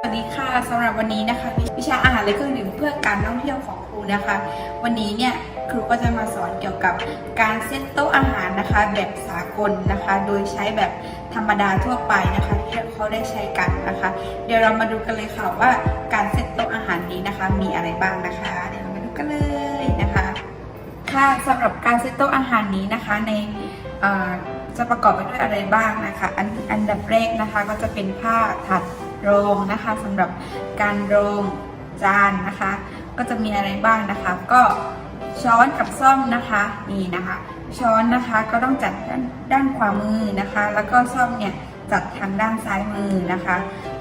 สวัสดีค่ะสำหรับวันนี้นะคะวิชาอาหารและเครื่องดื่มเพื่อการท่องเที่ยวของครูนะคะ วันนี้เนี่ยครูก็จะมาสอนเกี่ยวกับการเซตโต๊ะอาหารนะคะ แบบสากลนะคะ โดยใช้แบบธรรมดาทั่วไปนะคะ ที่เขาได้ใช้กันนะคะ เดี๋ยวเรามาดูกันเลยค่ะว่าการเซตโต๊ะอาหารนี้นะคะ มีอะไรบ้างนะคะ เดี๋ยวเรามาดูกันเลยนะคะ ค่ะสำหรับการเซตโต๊ะอาหารนี้นะคะในจะประกอบไปด้วยอะไรบ้างนะคะ อันอันดับแรกนะคะก็จะเป็นผ้าถัด โรงนะคะสำหรับการโรงจานนะคะ ก็จะมีอะไรบ้างนะคะ ก็ช้อนกับซ่อมนะคะนี่นะคะ ช้อนนะคะก็ต้องจัดด้านด้านขวามือนะคะ แล้วก็ซ่อมเนี่ยจัดทางด้านซ้ายมือนะคะ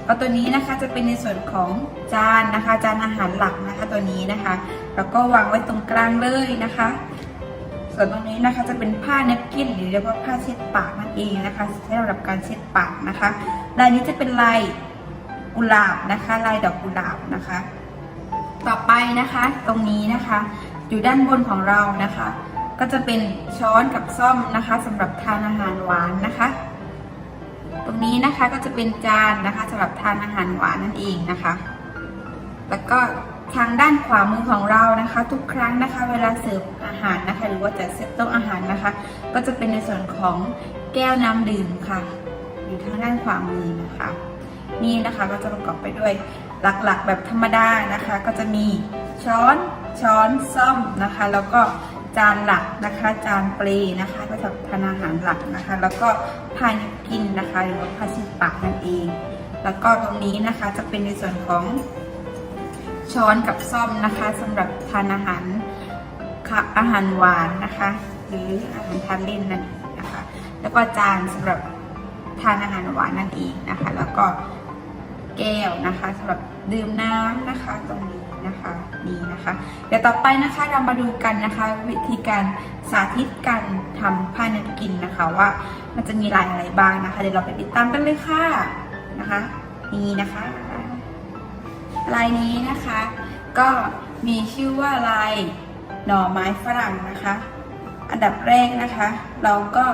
ก็ตัวนี้นะคะจะเป็นในส่วนของจานนะคะ จานอาหารหลักนะคะตัวนี้นะคะ แล้วก็วางไว้ตรงกลางเลยนะคะ ส่วนตรงนี้นะคะจะเป็นผ้าเนปกินหรือเรียกว่าผ้าเช็ดปากนั่นเองนะคะใช้สำหรับการเช็ดปากนะคะลายนี้จะเป็นลาย กุหลาบนะคะ ลายดอกกุหลาบนะคะ ต่อไปนะคะตรงนี้นะคะ อยู่ด้านบนของเรานะคะ ก็จะเป็นช้อนกับซ่อมนะคะสำหรับทานอาหารหวานนะคะ ตรงนี้นะคะก็จะเป็นจานนะคะสำหรับทานอาหารหวานนั่นเองนะคะ แล้วก็ทางด้านขวามือของเรานะคะ ทุกครั้งนะคะ เวลาเสิร์ฟอาหารนะคะ หรือว่าจะเซตโต๊ะอาหารนะคะ ก็จะเป็นในส่วนของแก้วน้ำดื่มค่ะ อยู่ทางด้านขวามือนะคะ นี่นะคะก็จะประกอบไปด้วยหลักๆ แบบธรรมดานะคะ ก็จะมีช้อนช้อนซ่อมนะคะ แล้วก็จานหลักนะคะ จานเปลนะคะก็จะทานอาหารหลักนะคะ แล้วก็ผ้าเนปกินนะคะ หรือว่าผ้าช็ดปากนั่นเอง แล้วก็ตรงนี้นะคะจะเป็นในส่วนของช้อนกับซ่อมนะคะสำหรับทานอาหารค่ะอาหารหวานนะคะ หรืออาหารทานเล่นนั่นเองนะคะ แล้วก็จานสำหรับทานอาหารหวานนั่นเองนะคะ แล้วก็ แก้วนะคะสำหรับดื่มน้ำนะคะตรงนี้นะคะนี่นะคะ เดี๋ยวต่อไปนะคะเรามาดูกันนะคะ วิธีการสาธิตการทำผ้าเนปกินนะคะว่ามันจะมีลายอะไรบ้างนะคะ เดี๋ยวเราไปติดตามกันเลยค่ะนะคะนี่นะคะลายนี้นะคะ ก็มีชื่อว่าลายหน่อไม้ฝรั่งนะคะ อันดับแรกนะคะ เราก็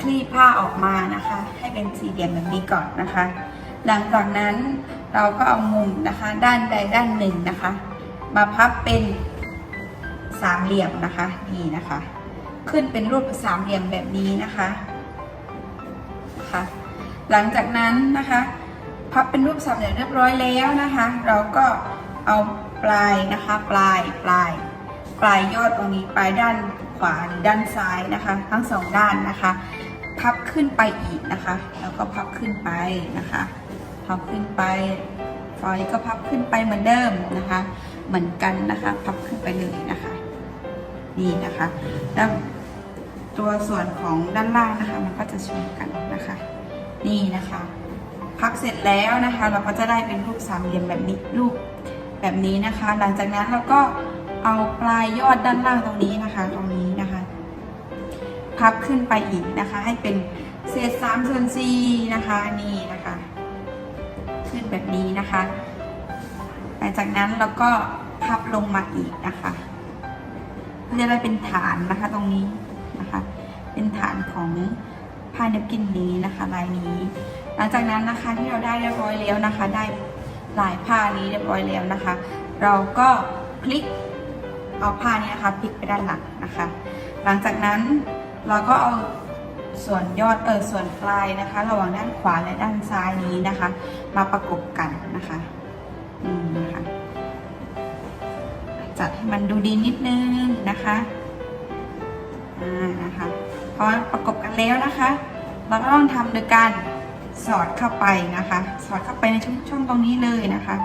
คลี่ผ้าออกมานะคะ ให้เป็นสี่เหลี่ยมแบบนี้ก่อนนะคะ หลังจากนั้นเราก็เอามุมนะคะด้านใดด้านหนึ่งนะคะ มาพับเป็นสามเหลี่ยมนะคะนี่นะคะ ขึ้นเป็นรูปสามเหลี่ยมแบบนี้นะคะนะคะหลังจากนั้นนะคะ พับเป็นรูปสามเหลี่ยมเรียบร้อยแล้วนะคะ เราก็เอาปลายนะคะ ปลายปลาย ปลายยอดตรงนี้ปลายด้านขวาหรือด้านซ้ายนะคะ ทั้งสองด้านนะคะ พับขึ้นไปอีกนะคะ แล้วก็พับขึ้นไปนะคะ พับขึ้นไปฟอยก็พับขึ้นไปเหมือนเดิมนะคะ เหมือนกันนะคะ พับขึ้นไปเลยนะคะ นี่นะคะแล้วตัวส่วนของด้านล่างนะคะ มันก็จะชนกันนะคะ นี่นะคะ พับเสร็จแล้วนะคะ เราก็จะได้เป็นรูปสามเหลี่ยมแบบนี้รูปแบบนี้นะคะ หลังจากนั้นเราก็เอาปลายยอดด้านล่างตรงนี้นะคะ ตรงนี้นะคะ พับขึ้นไปอีกนะคะ ให้เป็นเศษสามส่วนสี่นะคะนี่นะคะ ขึ้นแบบนี้นะคะ หลังจากนั้นเราก็พับลงมาอีกนะคะเพื่อจะได้เป็นฐานนะคะตรงนี้นะคะ เป็นฐานของผ้าเนปกินนี้นะคะลายนี้ หลังจากนั้นนะคะที่เราได้เรียบร้อยแล้วนะคะ ได้ลายผ้านี้เรียบร้อยแล้วนะคะ เราก็พลิกเอาผ้านี้นะคะพลิกไปด้านหลังนะคะ หลังจากนั้นเราก็เอา ส่วนยอดเออส่วนปลายนะคะ ระหว่างด้านขวาและด้านซ้ายนี้นะคะ มาประกบกันนะคะอืมนะคะจัดให้มันดูดีนิดนึงนะคะอ่านะคะพอประกบกันแล้วนะคะ เราก็ต้องทำโดยการสอดเข้าไปนะคะ สอดเข้าไปในช่องช่องตรงนี้เลยนะคะ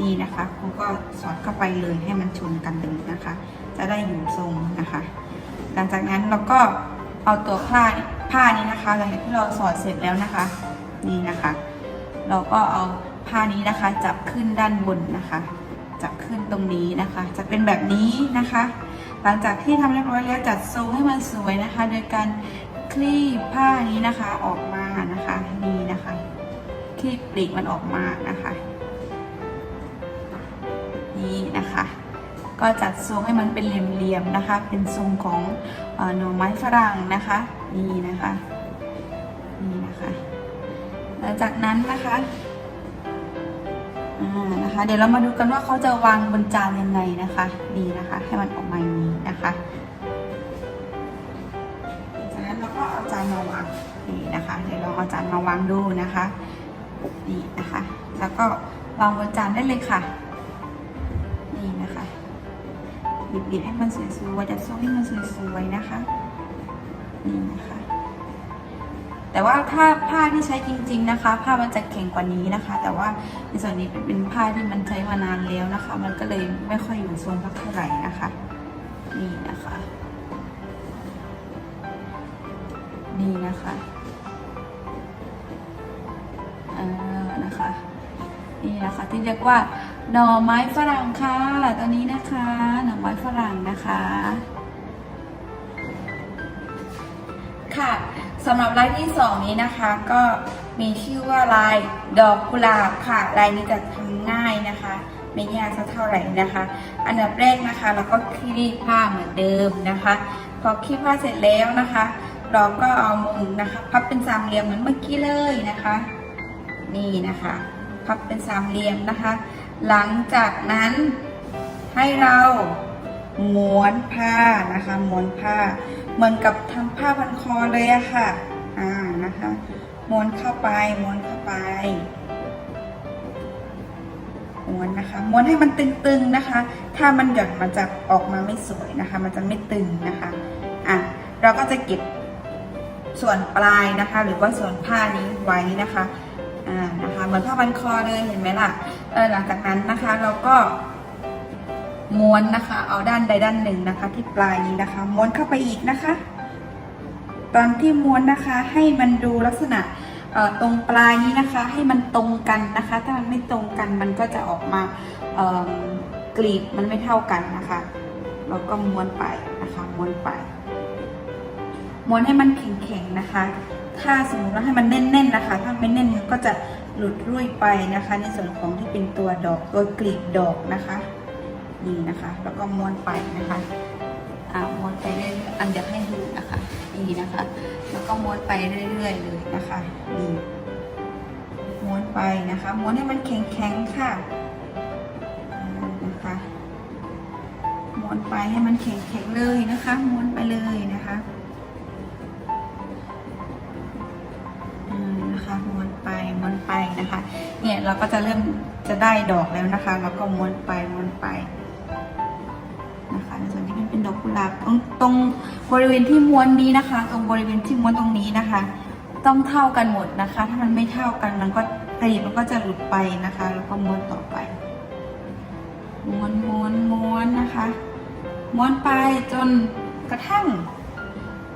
นี่นะคะครูก็สอดเข้าไปเลยให้มันชนกันเลยนะคะ จะได้อยู่ทรงนะคะ หลังจากนั้นเราก็เอาตัวผ้า ผ้านี้นะคะ หลังจากที่เราสอดเสร็จแล้วนะคะ นี่นะคะ เราก็เอาผ้านี้นะคะ จับขึ้นด้านบนนะคะ จับขึ้นตรงนี้นะคะ จะเป็นแบบนี้นะคะ หลังจากที่ทำเรียบร้อยแล้วจัดทรงให้มันสวยนะคะ โดยการคลี่ผ้านี้นะคะออกมานะคะ นี่นะคะคลี่ปลีกมันออกมานะคะนี่นะคะ ก็จัดทรงให้มันเป็นเหลี่ยมๆนะคะ เป็นทรงของหน่อไม้ฝรั่งนะคะ นี่นะคะนี่นะคะหลังจากนั้นนะคะอ่านะคะ เดี๋ยวเรามาดูกันว่าเขาจะวางบนจานยังไงนะคะดีนะคะ ให้มันออกมาอย่างนี้นะคะจากนั้นเราก็เอาจานมาวางนี่นะคะ เดี๋ยวลองเอาจานมาวางดูนะคะนี่นะคะ แล้วก็วางบนจานได้เลยค่ะ นี่นะคะ บิดๆให้มันสวยๆจัดทรงให้มันสวยๆนะคะ นี่นะคะ แต่ว่าถ้าผ้าที่ใช้จริง ๆนะคะ ผ้ามันจะแข็งกว่านี้นะคะ แต่ว่าในส่วนนี้เป็นผ้าที่มันใช้มานานแล้วนะคะ มันก็เลยไม่ค่อยอยู่ทรงสักเท่าไหร่นะคะ นี่นะคะนี่นะคะอ่านะคะ นี่นะคะที่เรียกว่าหน่อไม้ฝรั่งค่ะตัวนี้นะคะ หน่อไม้ฝรั่งนะคะ สำหรับลายที่สองนี้นะคะก็มีชื่อว่าลายดอกกุหลาบค่ะ ลายนี้จะทำง่ายนะคะ ไม่ยากสักเท่าไหร่นะคะ อันดับแรกนะคะเราก็คลี่ผ้าเหมือนเดิมนะคะ พอคลี่ผ้าเสร็จแล้วนะคะ เราก็เอามุมนะคะพับเป็นสามเหลี่ยมเหมือนเมื่อกี้เลยนะคะ นี่นะคะพับเป็นสามเหลี่ยมนะคะ หลังจากนั้นให้เราม้วนผ้านะคะม้วนผ้า เหมือนกับทำผ้าพันคอเลยอะค่ะ อ่านะคะม้วนเข้าไปม้วนเข้าไปม้วนนะคะม้วนให้มันตึงๆนะคะ ถ้ามันหย่อนมันจะออกมาไม่สวยนะคะ มันจะไม่ตึงนะคะอะเราก็จะเก็บส่วนปลายนะคะ หรือว่าส่วนผ้านี้ไว้นะคะอ่านะคะเหมือนผ้าพันคอเลยเห็นไหมล่ะเออหลังจากนั้นนะคะเราก็ ม้วนนะคะ เอาด้านใดด้านหนึ่งนะคะ ที่ปลายนี้นะคะ ม้วนเข้าไปอีกนะคะ ตอนที่ม้วนนะคะให้มันดูลักษณะตรงปลายนี้นะคะ ให้มันตรงกันนะคะ ถ้ามันไม่ตรงกันมันก็จะออกมากรีบมันไม่เท่ากันนะคะเราก็ม้วนไปนะคะม้วนไปม้วนให้มันแข็งๆนะคะ ถ้าสมมติว่าให้มันแน่นๆนะคะ ถ้าไม่แน่นก็จะหลุดรุ่ยไปนะคะ ในส่วนของที่เป็นตัวดอกตัวกลีบดอกนะคะ นี่นะคะ แล้วก็ม้วนไปนะคะอ่าม้วนไปเรื่อยๆอันเดี๋ยวให้ดูนะคะนี่นะคะ แล้วก็ม้วนไปเรื่อยๆเลยนะคะนี่ม้วนไปนะคะม้วนให้มันแข็งๆค่ะนะคะม้วนไปให้มันแข็งๆเลยนะคะม้วนไปเลยนะคะอ่านะคะม้วนไปม้วนไปนะคะ เนี่ยเราก็จะเริ่มจะได้ดอกแล้วนะคะ แล้วก็ม้วนไปม้วนไป กุหลาบตรงตรงบริเวณที่ม้วนนี้นะคะ ตรงบริเวณที่ม้วนตรงนี้นะคะ ต้องเท่ากันหมดนะคะ ถ้ามันไม่เท่ากันมันก็กรีบมันก็จะหลุดไปนะคะ แล้วก็ม้วนต่อไป ม้วนม้วนม้วนนะคะ ม้วนไปจนกระทั่ง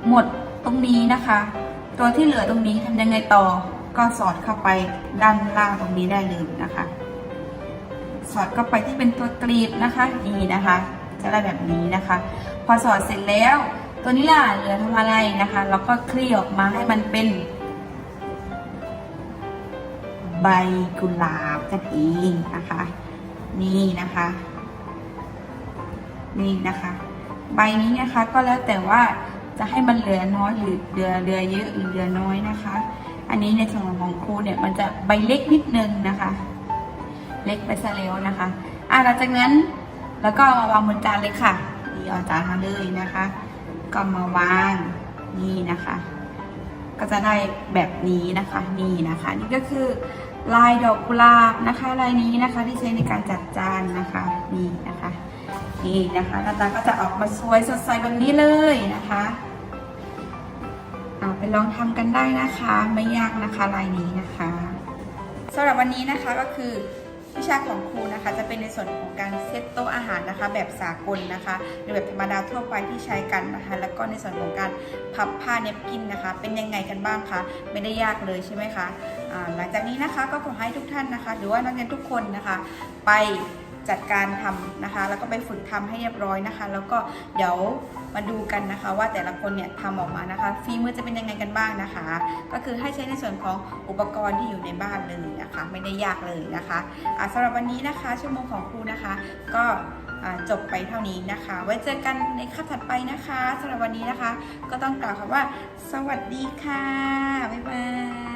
หมดตรงนี้นะคะ ตัวที่เหลือตรงนี้ทำยังไงต่อก็สอดเข้าไปด้านล่างตรงนี้ได้เลยนะคะ สอดเข้าไปที่เป็นตัวกรีบนะคะนี่นะคะ จะได้แบบนี้นะคะ พอสอดเสร็จแล้ว ตัวนี้ล่ะเหลือทำอะไรนะคะแล้วก็คลี่ออกมาให้มันเป็น ใบกุหลาบกันเองนะคะ นี่นะคะ นี่นะคะ ใบนี้นะคะก็แล้วแต่ว่าจะให้มันเหลือน้อยหรือเหลือเหลือเยอะหรือเหลือน้อยนะคะ อันนี้ในส่วนของครูเนี่ยมันจะใบเล็กนิดนึงนะคะ เล็กไปซะแล้วนะคะ อะหลังจากนั้นแล้วก็มาวางบนจานเลยค่ะ นี่เอาจานมาเลยนะคะ ก็มาวางนี่นะคะ ก็จะได้แบบนี้นะคะนี่นะคะ นี่ก็คือลายดอกกุหลาบนะคะลายนี้นะคะที่ใช้ในการจัดจานนะคะนี่นะคะนี่นะคะหน้าตาก็จะออกมาสวยสดใสแบบนี้เลยนะคะเอาไปลองทำกันได้นะคะไม่ยากนะคะลายนี้นะคะสำหรับวันนี้นะคะก็คือ วิชาของครูนะคะ จะเป็นในส่วนของการเซตโต๊ะอาหารนะคะ แบบสากลนะคะหรือแบบธรรมดาทั่วไปที่ใช้กันนะคะ แล้วก็ในส่วนของการพับผ้าเนปกินนะคะ เป็นยังไงกันบ้างคะไม่ได้ยากเลยใช่ไหมคะหลังจากนี้นะคะก็ขอให้ทุกท่านนะคะ หรือว่านักเรียนทุกคนนะคะ ไป จัดการทำนะคะ แล้วก็ไปฝึกทำให้เรียบร้อยนะคะ แล้วก็เดี๋ยวมาดูกันนะคะ ว่าแต่ละคนเนี่ยทำออกมานะคะฝีมือจะเป็นยังไงกันบ้างนะคะ ก็คือให้ใช้ในส่วนของอุปกรณ์ที่อยู่ในบ้านเลยนะคะ ไม่ได้ยากเลยนะคะะสำหรับวันนี้นะคะ ชั่วโมงของครูนะคะ ก็จบไปเท่านี้นะคะ ไว้เจอกันในคาบถัดไปนะคะสำหรับวันนี้นะคะ ก็ต้องกล่าวคำว่า สวัสดีค่ะ บ๊ายบาย